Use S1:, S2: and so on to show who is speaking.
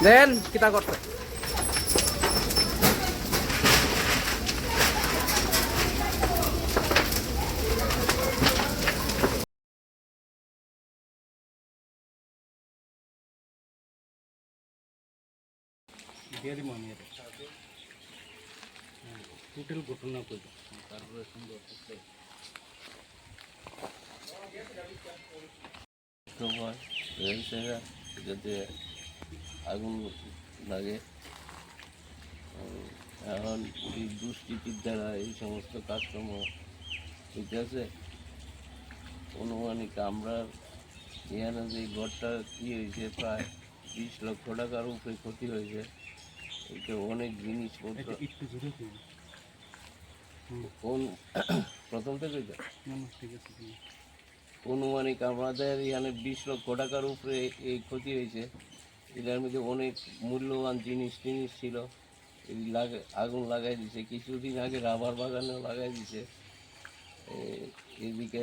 S1: দেন কিতা করতে
S2: টোটাল ঘটনা কই তারপরে সুন্দর
S3: যাতে আগুন লাগে। এখন এই দুষ্কৃতির দ্বারা এই সমস্ত কাজকর্ম ঠিক আছে অনুমানিক আমরা এখানে যে ঘরটা কি হয়েছে প্রায় বিশ লক্ষ টাকার উপরে ক্ষতি হয়েছে। এটা অনেক জিনিসপত্র। কোন প্রথম থেকে। অনুমানিক আমাদের এখানে বিশ লক্ষ টাকার উপরে এই ক্ষতি হয়েছে। এটার মধ্যে অনেক মূল্যবান জিনিস টিনিস ছিল। লাগে আগুন লাগাই দিছে, কিছুদিন আগে রাবার বাগানেও লাগাই দিছে। এদিকে